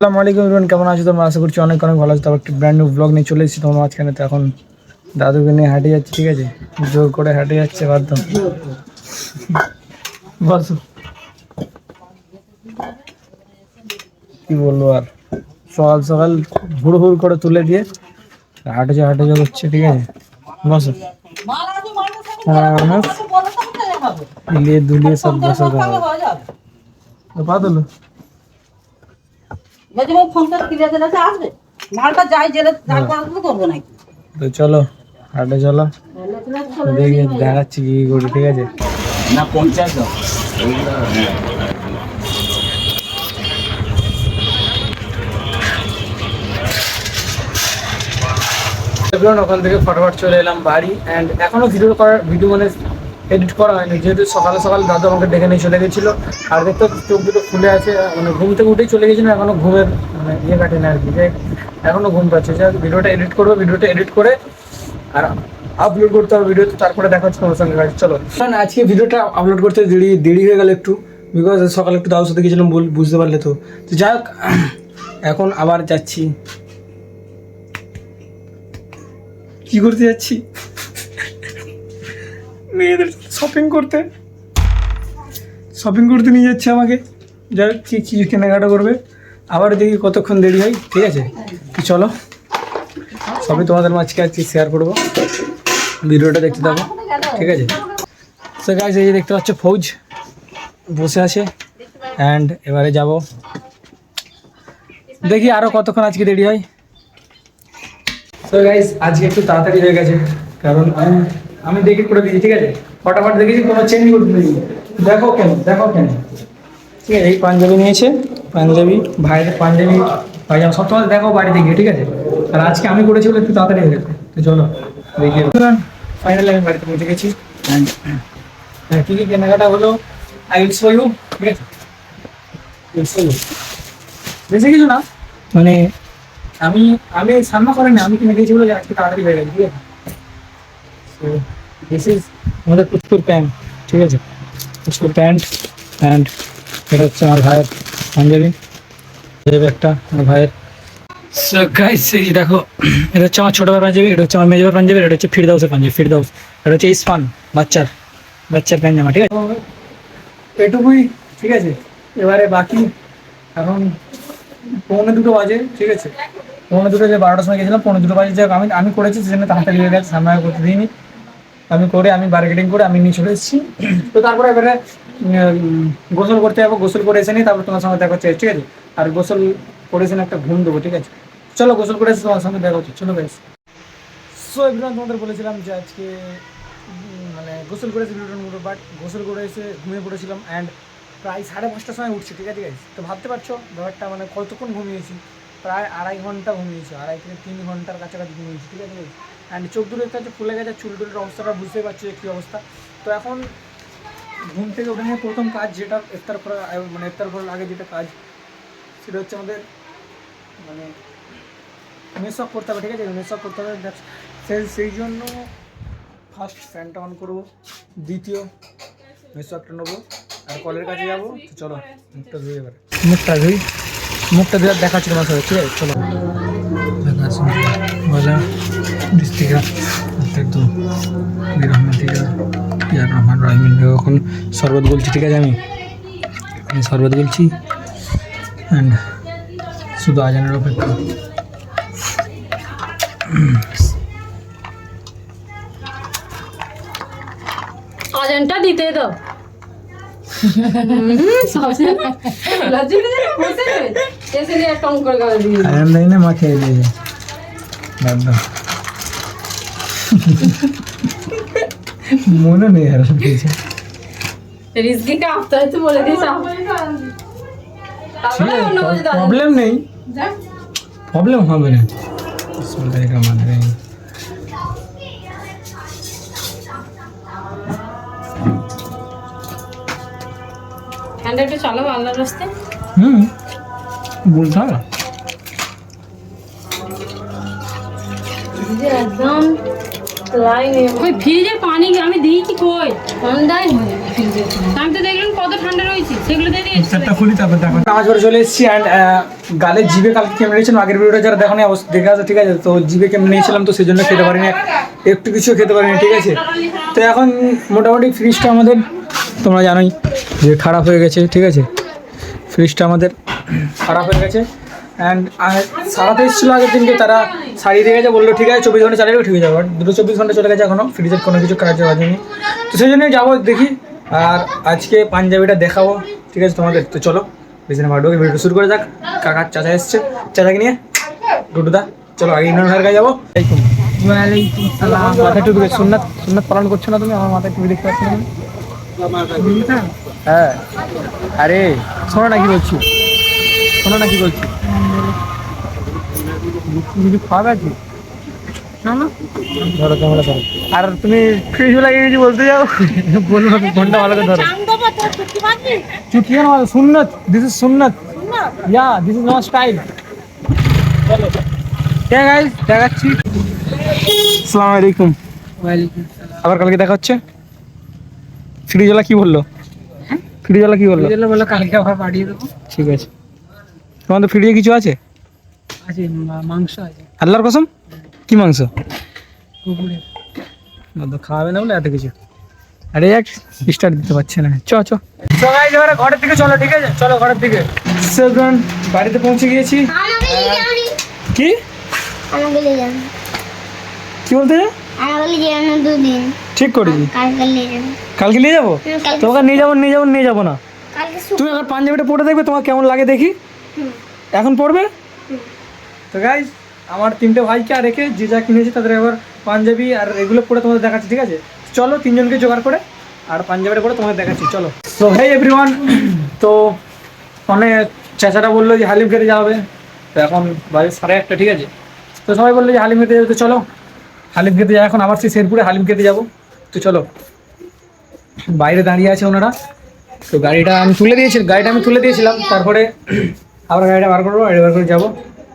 আসসালামু আলাইকুম ইমরান কেমন আছো তোমরা আশা করছি অনেক অনেক ভালো আছো তারপর একটি ব্র্যান্ড নিউ ব্লগ নিয়ে চলে এসেছি তোমার মাঝখানে তো এখন দাদুকে নিয়ে হাঁটে যাচ্ছে ঠিক আছে জোর করে হাঁটে যাচ্ছে বাধ্য বসো কি বলব আর সকাল সকাল হুড় হুড় করে তুলে দিয়ে হাঁটে যা হাঁটে যা করছে ঠিক আছে বসো হ্যাঁ দুলিয়ে সব বসে দেওয়া পা ফোন করে ক্লিয়ার দিলে আসবে। মালটা যাই জেলে থাকব আসবে করব নাকি? তো চলো হাটে চলো। দেখি দেখাচ্ছি কি করি ঠিক আছে? না পঞ্চাশ দাও। ওখান থেকে ফটোফট চলে এলাম বাড়ি। অ্যান্ড এখনও ভিডিও করার ভিডিও মানে এডিট করা হয়নি। যেহেতু সকালে সকাল দাদু আমাকে ডেকে নিয়ে চলে গেছিল। আর দেখতে চোখ দুটো খুলে আছে মানে ঘুম থেকে উঠেই চলে গেছিল, এখনও ঘুমের মানে ইয়ে কাটেনি আর কি। যে এখনও ঘুম পাচ্ছে। যে ভিডিওটা এডিট করব, ভিডিওটা এডিট করে আর আপলোড করতে হবে ভিডিও তারপরে দেখা হচ্ছে তোমার সঙ্গে চলো। কারণ আজকে ভিডিওটা আপলোড করতে দেরি দেরি হয়ে গেল একটু। বিকজ সকালে একটু দাদুর সাথে গেছিলাম বুঝতে পারলে তো। তো যাই হোক, এখন আবার যাচ্ছি। কি করতে যাচ্ছি? মেয়েদের শপিং করতে। শপিং করতে নিয়ে যাচ্ছে আমাকে। হোক, কি কি কেনাকাটা করবে? আবার দেখি কতক্ষণ দেরি হয় ঠিক আছে? তো চলো সবই তোমাদের মাঝকে আজকে শেয়ার করব। ভিডিওটা দেখতে থাকো ঠিক আছে? সো গাইজ এই যে দেখতে পাচ্ছ ফৌজ বসে আছে অ্যান্ড এবারে যাব। দেখি আরও কতক্ষণ আজকে দেরি হয়। তো গাইজ আজকে একটু তাড়াতাড়ি হয়ে গেছে কারণ আমি দেখে করে দিয়েছি ঠিক আছে? ফটাফট দেখেছি কোনো চেঞ্জ করতে দিই দেখো কেন দেখো কেন। ঠিক আছে এই পাঞ্জাবি নিয়েছে পাঞ্জাবি ভাইয়ের পাঞ্জাবি পায়জামা সব তোমাদের দেখো বাড়িতে গিয়ে ঠিক আছে? আর আজকে আমি করেছি বলে একটু তাড়াতাড়ি হয়ে গেছে তো চলো দেখি। ফাইনালি আমি বাড়িতে পৌঁছে গেছি। হ্যাঁ, কী কী কেনাকাটা হলো? আই উইল শো ইউ ঠিক আছে? বেশি কিছু না। মানে আমি আমি সামনা করেনি আমি কিনে দিয়েছি বলে আজকে তাড়াতাড়ি হয়ে গেছে ঠিক আছে? সো দিস ইজ আমাদের পুষ্পুর প্যান্ট ঠিক আছে পুষ্পুর প্যান্ট অ্যান্ড এটা হচ্ছে আমার ভাইয়ের পাঞ্জাবি পাঞ্জাবি একটা আমার ভাইয়ের সো গাইস এই যে দেখো এটা হচ্ছে আমার ছোটো ভাই পাঞ্জাবি এটা হচ্ছে আমার মেজর পাঞ্জাবি এটা হচ্ছে ফিরদাউসের পাঞ্জাবি ফিরদাউস এটা হচ্ছে ইসফান বাচ্চার বাচ্চার পাঞ্জামা ঠিক আছে এটুকুই ঠিক আছে এবারে বাকি এখন পৌনে দুটো বাজে ঠিক আছে পৌনে দুটো যে বারোটার সময় গেছিলাম পৌনে দুটো বাজে যাক আমি আমি করেছি সেজন্য তাড়াতাড়ি হয়ে গেছে সামনে আর করতে দিইনি আমি করে, আমি মার্কেটিং করে, আমি নিয়ে চলে এসেছি। তো তারপরে এবারে গোসল করতে যাব, গোসল করে এসে নিই তারপর তোমার সঙ্গে দেখা হচ্ছে, ঠিক আছে? আর গোসল করে এসে না একটা ঘুম দেবো, ঠিক আছে? চলো, গোসল করে এসে তোমার সঙ্গে দেখা হচ্ছে, চলো বেশ সো এবার তোমাদের বলেছিলাম যে আজকে মানে গোসল করেছি ভিডিওটা বাট গোসল করে এসে ঘুমিয়ে পড়েছিলাম অ্যান্ড প্রায় সাড়ে পাঁচটার সময় উঠছি, ঠিক আছে guys? তো ভাবতে পারছ, ব্যাপারটা মানে কতক্ষণ ঘুমিয়েছি? প্রায় আড়াই ঘণ্টা ঘুমিয়েছি, আড়াই থেকে তিন ঘণ্টার কাছাকাছি ঘুমিয়েছি, ঠিক আছে অ্যান্ড চোখ দেখতে হচ্ছে ফুলে গেছে, চুল টুলের অবস্থাটা বুঝতে পারছি কী অবস্থা। তো এখন ঘুম থেকে উঠে নিয়ে প্রথম কাজ যেটা ইফতার আগে- মানে ইফতার করার আগে যেটা কাজ, সেটা হচ্ছে আমাদের মানে মেসঅপ করতে হবে, ঠিক আছে? মেসঅপ করতে হবে সেই সেই জন্য ফার্স্ট ফ্যানটা অন করব, দ্বিতীয় মেসঅপটা নেব, আর কলের কাছে যাব, তো চলো, মুখটা ধুই এবার। মুখটা ধুই, মুখটা ধুয়ে দেখাচ্ছি তোমার সাথে, ঠিক আছে? চলো। বলা ডিস্ট্রিক্ট একদম ইয়ার রহমান রহিম এখন শরবত বলছি ঠিক আছে আমি? আমি শরবত বলছি অ্যান্ড শুধু আজানের অপেক্ষা। অজনটা দিতে দাও। আজান দেয় না মা খেয়ে দিয়েছে দাদা মনে নেই আর কিছু রিজকি কা আফতা তো বলে দিস তারপরে অন্য কিছু দাও প্রবলেম নেই প্রবলেম হবে না বিসমিল্লাহির রহমানির রহিম ফ্যানটা একটু চালাবো আল্লাহর রাস্তে হুম বলতে হবে যে একদম ওই ফ্রিজের পানি আমি দিয়েছি কই? ঠান্ডাই হয়নি ফ্রিজের আমি তো দেখলাম কত ঠান্ডা রয়েছে সেগুলো দিয়ে দিয়েছি। চারটা খুলি তারপর দেখো। নামাজ পড়ে চলে এসেছি অ্যান্ড গালে জিভে কালকে কেমন নিয়েছিলাম আগের ভিডিওটা যারা দেখো অবস্থা দেখে আছে ঠিক আছে? তো জিভে কেমন নিয়েছিলাম তো সেই জন্য খেতে পারিনি। একটু কিছু খেতে পারিনি ঠিক আছে? তো এখন মোটামুটি ফ্রিজটা আমাদের তোমরা জানোই যে খারাপ হয়ে গেছে ঠিক আছে? ফ্রিজটা আমাদের খারাপ হয়ে গেছে। অ্যান্ড সারাতে এসেছিল আগের দিনকে তারা সারিয়ে দিয়ে গেছে, বলল, ঠিক আছে, চব্বিশ ঘণ্টা চালিয়ে ঠিক হয়ে যাবে দুটো চব্বিশ ঘণ্টা চলে গেছে এখনও ফ্রিজের কোনো কিছু কাজ হয়নি তো সেই জন্যই যাব দেখি, আর আজকে পাঞ্জাবিটা দেখাবো, ঠিক আছে, তোমাদের। তো চলো বেশি না ভাডোকে ভিডিও শুরু করে যাক কাকার চাচা এসছে, চাচাকে নিয়ে। ডুডুদা চলো, আগে ইমরান ভাইয়ের কাছে যাব পালন করছ না তুমি? আমার মাথায় টুপি দেখতে পাচ্ছ না হ্যাঁ। আরে, শোনো না কি বলছি। শোনো না কি বলছি। কিছু খাওয়াবে আছে আর তুমি ফ্রিজ লাগিয়ে কিছু বলতে যাও? বলব না ফোনটা ভালো করে ধরো। চুটিয়ে না সুন্নত দিস ইজ সুন্নত। Ya this is not style চলো। ঠিক গাইস দেখাচ্ছি। আসসালামু আলাইকুম। আবার কালকে দেখা হচ্ছে? ফ্রিজওয়ালা কি বলল? ফ্রিজওয়ালা কি বলল? বলল বলল কালকে আবার পাঠিয়ে দেবো। ঠিক আছে। তোমাদের ফ্রিজে কিছু আছে? আছে মাংস আছে আল্লাহর কসম? কি মাংস? কুকুরের না তো খাওয়াবে না বলে এত কিছু। আরে এক স্টার্ট দিতে পারছে না। চ চ। গাইজ এবারে ঘরের দিকে চলো ঠিক আছে? চলো ঘরের দিকে। সেভেন বাড়িতে পৌঁছে গিয়েছি। কি? আমাকে নিয়ে যান। কি বলতে যে? আমাকে নিয়ে যান দুদিন। ঠিক করেছি কালকে নিয়ে যান কালকে নিয়ে যাব? তোমাকে নিয়ে যাব নিয়ে যাব নিয়ে যাব না। তুমি আবার পাঞ্জাবিটা পরে দেখবে তোমার কেমন লাগে দেখি। এখন পড়বে? তো গাইজ আমার তিনটে ভাইকে আর রেখে যে যা কিনেছি তাদের এবার পাঞ্জাবি আর এগুলো পরে তোমাদের দেখাচ্ছি, ঠিক আছে? চলো তিনজনকে জোগাড় করে আর পাঞ্জাবিটা পরে তোমাদের দেখাচ্ছি, চলো। তো হেই এভরিওয়ান তো অনেক চাচাটা বলল যে হালিম খেতে হবে। তো এখন বাজে সাড়ে একটা ঠিক আছে? তো সবাই বলল যে হালিম খেতে যাবে, তো চলো। হালিম খেতে যাই এখন আবার সেই শেরপুরে হালিম খেতে যাব। তো চলো। বাইরে দাঁড়িয়ে আছে ওনারা। তো গাড়িটা আমি তুলে দিয়েছি গাড়িটা আমি তুলে দিয়েছিলাম। তারপরে আবার গাড়িটা বার করব গাড়ি বার করে যাব।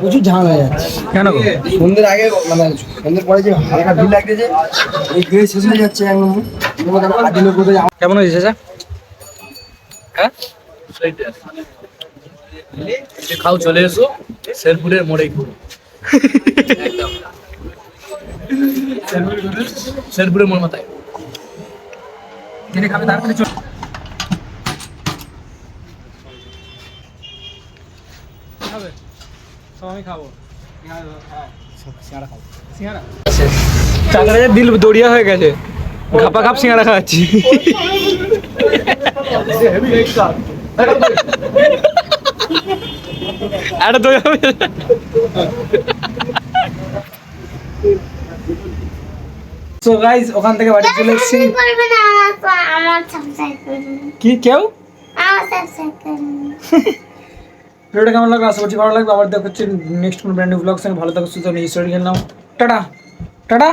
প্রচুর হয়ে যাচ্ছে। কেন? সন্ধ্যের আগে মানে সন্ধ্যের পরে যে হালকা ভিড় লাগতেছে এই গ্রে শেষ হয়ে যাচ্ছে কেমন হয়েছে চাচা? হ্যাঁ? খাও চলে এসো। শেরপুরের মোড়ে ঘুরো। শেরপুরের মোড় মাথায়। খাবে তারপরে চল খাবে সব আমি খাব। দিল দড়িয়া হয়ে গেছে। ঘাপা ঘাপ সিঙ্গারা খাওয়াচ্ছি। একটা দই হবে। সো গাইস ওখান থেকে বাড়ি চলে এসেছি। কি কেউ? আমার সাবস্ক্রাইব করবে ভিডিওটা কেমন লাগল? আশা করছি ভালো লাগবে। আবার দেখা হচ্ছে নেক্সট কোনো ব্র্যান্ড নিউ ব্লগ সঙ্গে। ভালো থাকো, সুস্থ নিজের শরীর খেললাম টাটা! টাটা!